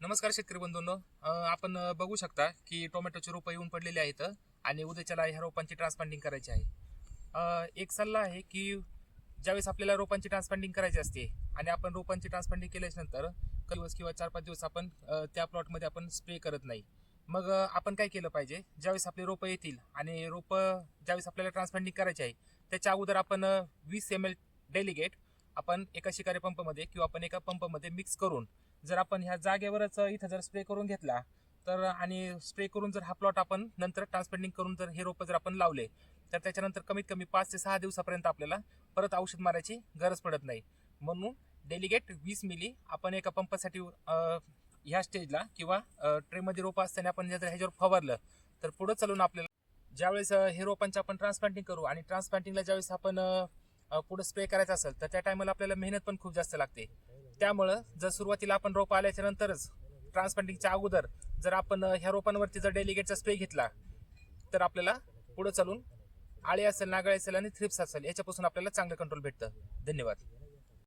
नमस्कार शेतकरी बंधूंनो. आपण बघू शकता की टोमॅटोचे रोपं येऊन पडलेले आहेत आणि उद्याच्याला ह्या रोपांची ट्रान्सप्लांटिंग करायची आहे. एक सल्ला आहे की ज्यावेळेस आपल्याला रोपांची ट्रान्सप्लांटिंग करायची असते आणि आपण रोपांची ट्रान्सप्लांटिंग केल्याच्यानंतर काही दिवस किंवा चार पाच दिवस आपण त्या प्लॉटमध्ये आपण स्प्रे करत नाही. मग आपण काय केलं पाहिजे? ज्यावेळेस आपली रोपं येतील आणि रोपं ज्यावेळेस आपल्याला ट्रान्सप्लांटिंग करायची आहे त्याच्या अगोदर आपण वीस एम एल डेलिगेट आपण एका शिकारी पंपामध्ये किंवा आपण एका पंपमध्ये मिक्स करून जर आपण ह्या जागेवरच इथं जर स्प्रे करून घेतला तर आणि स्प्रे करून जर हा प्लॉट आपण नंतर ट्रान्सप्लांटिंग करून जर हे रोपं जर आपण लावले तर त्याच्यानंतर कमीत कमी पाच ते सहा दिवसापर्यंत आपल्याला परत औषध मारायची गरज पडत नाही. म्हणून डेलिगेट वीस मिली आपण एका पंपासाठी ह्या स्टेजला किंवा ट्रेमध्ये रोपं असताना आपण जर ह्याच्यावर फवारलं तर पुढं चालून आपल्याला ज्यावेळेस हे रोपांची आपण ट्रान्सप्लांटिंग करू आणि ट्रान्सप्लांटिंगला ज्यावेळेस आपण पुढं स्प्रे करायचा असेल तर त्या टायमाला आपल्याला मेहनत पण खूप जास्त लागते. त्यामुळं जर सुरुवातीला आपण रोपं आल्याच्या नंतरच ट्रान्सप्लांटिंगच्या अगोदर जर आपण ह्या रोपांवरती जर डेलिगेटचा स्प्रे घेतला तर आपल्याला पुढं चालून आळे असेल नागाळी असेल आणि थ्रिप्स असेल याच्यापासून आपल्याला चांगलं कंट्रोल भेटतं. धन्यवाद.